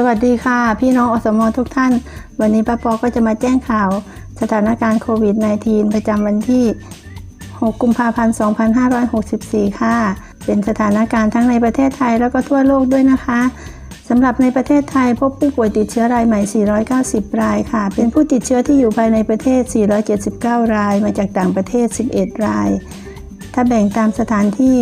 สวัสดีค่ะ พี่น้องอสมทุกท่าน วันนี้ป้าปอก็จะมาแจ้งข่าวสถานการณ์โควิด -19 ประจำวันที่ 6 กุมภาพันธ์ 2564 ค่ะ เป็นสถานการณ์ทั้งในประเทศไทยแล้วก็ทั่วโลกด้วยนะคะสำหรับในประเทศไทยพบผู้ป่วยติดเชื้อรายใหม่ 490 รายค่ะ เป็นผู้ติดเชื้อที่อยู่ภายในประเทศ 479 ราย มาจากต่างประเทศ 11 ราย ถ้าแบ่งตามสถานที่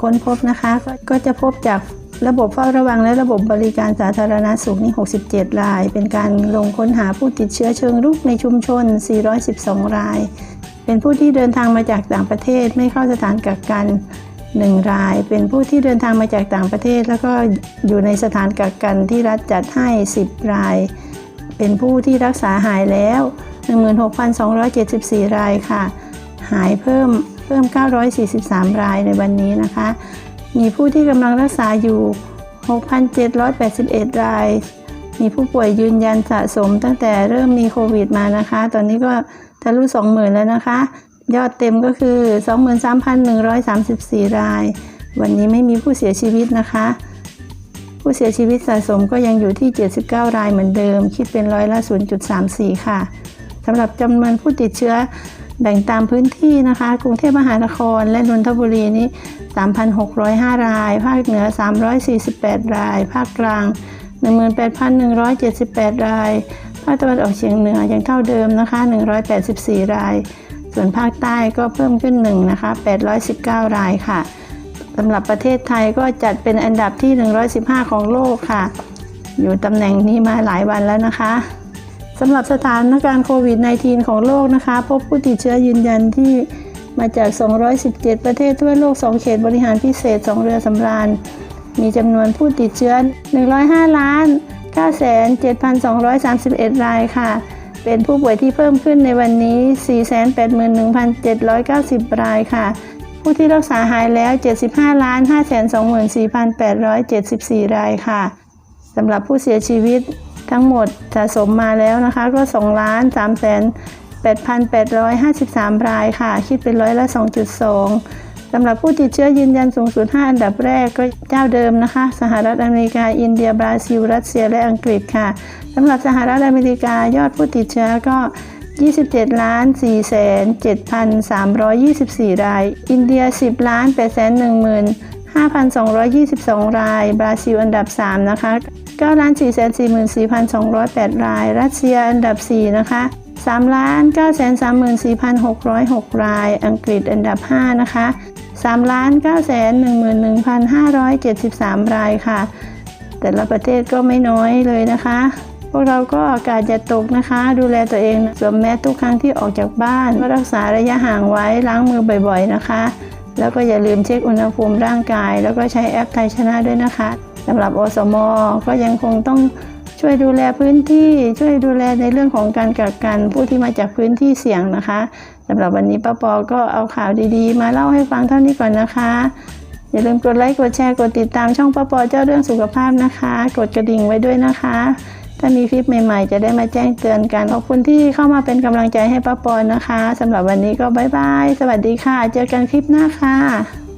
ค้นพบนะคะ ก็ก็จะพบจาก ระบบเฝ้าระวังและระบบบริการสาธารณสุขนี่ 67 ราย เป็นการลงค้นหาผู้ติดเชื้อเชิงรุกในชุมชน 412 ราย เป็นผู้ที่เดินทางมาจากต่างประเทศไม่เข้าสถานกักกัน 1 ราย เป็นผู้ที่เดินทางมาจากต่างประเทศ แล้วก็อยู่ในสถานกักกันที่รัฐจัดให้ 10 ราย เป็นผู้ที่รักษาหายแล้ว 16,274 รายค่ะ หายเพิ่มเพิ่ม 943 รายในวันนี้นะคะ มีผู้ที่กำลังรักษาอยู่ 6,781 ราย มีผู้ป่วยยืนยันสะสมตั้งแต่เริ่มมีโควิดมานะคะ ตอนนี้ก็ทะลุ 20,000 แล้วนะคะ ยอดเต็มก็คือ 23,134 ราย วันนี้ไม่มีผู้เสียชีวิตนะคะ ผู้เสียชีวิตสะสมก็ยังอยู่ที่ 79 รายเหมือนเดิม คิดเป็นร้อยละ 0.34 ค่ะสำหรับจำนวนผู้ติดเชื้อ แบ่งตามพื้นที่นะคะ กรุงเทพมหานครและนนทบุรีนี้ 3,605 ราย ภาคเหนือ 348 ราย ภาคกลาง 18,178 ราย ภาคตะวันออกเฉียงเหนือยังเท่าเดิมนะคะ 184 ราย ส่วนภาคใต้ก็เพิ่มขึ้น1นะคะ 819 รายค่ะสำหรับประเทศไทยก็จัดเป็นอันดับที่ 115 ของโลกค่ะ อยู่ตำแหน่งนี้มาหลายวันแล้วนะคะ สำหรับสถานการณ์โควิด -19 ของโลกนะคะ พบผู้ติดเชื้อยืนยันที่มาจาก 217 ประเทศทั่วโลก 2 เขตบริหารพิเศษ 2 เรือสำราญ มีจำนวนผู้ติดเชื้อ 105 ล้าน 97,231 รายค่ะ เป็นผู้ป่วยที่เพิ่มขึ้นในวันนี้ 481,790 รายค่ะ ผู้ที่รักษาหายแล้ว 75 ล้าน 524,874 รายค่ะ สำหรับผู้เสียชีวิต ทั้งหมดสะสมมาแล้วนะคะ ก็2ล้าน3แสน8,853 รายค่ะ คิดเป็นร้อยละ 2.2 สำหรับผู้ติดเชื้อยืนยันสูงสุด 5 อันดับแรกก็เจ้าเดิมนะคะ สหรัฐอเมริกา อินเดีย บราซิล รัสเซีย และอังกฤษค่ะ สำหรับสหรัฐอเมริกายอดผู้ติดเชื้อก็ 27ล้าน4แสน7,324 ราย อินเดีย 10ล้าน8แสน1 5,222 ราย บราซิลอันดับ 3 นะคะ 9ล้าน4 4 4 208 ราย รัสเซียอันดับ 4 นะคะ3ล้าน9 3 4 6 0 6 ราย อังกฤษอันดับ 5 นะคะ3ล้าน9 1 1 5 7 3 รายค่ะ แต่ละประเทศก็ไม่น้อยเลยนะคะ พวกเราก็อากาศจะตกนะคะ ดูแลตัวเองสวมแมสทุกครั้งที่ออกจากบ้านรักษาระยะห่างไว้ล้างมือบ่อยๆนะคะ แล้วก็อย่าลืมเช็คอุณหภูมิร่างกาย แล้วก็ใช้แอปไทยชนะด้วยนะคะำหรับอสมก็ยังคงต้องช่วยดูแลพื้นที่ช่วยดูแลในเรื่องของการกักกันผู้ที่มาจากพื้นที่เสี่ยงนะคะสำหรับวันนี้ป้าปอก็เอาข่าวดีๆ มาเล่าให้ฟังเท่านี้ก่อนนะคะ อย่าลืมกดไลค์กดแชร์กดติดตามช่องป้าปอเจ้าเรื่องสุขภาพนะคะ กดกระดิ่งไว้ด้วยนะคะ ถ้ามีคลิปใหม่ๆ จะได้มาแจ้งเตือนกันขอบคุณที่เข้ามาเป็นกำลังใจให้ป้าปอนะคะสำหรับวันนี้ก็บ๊ายบายสวัสดีค่ะ เจอกันคลิปหน้าค่ะ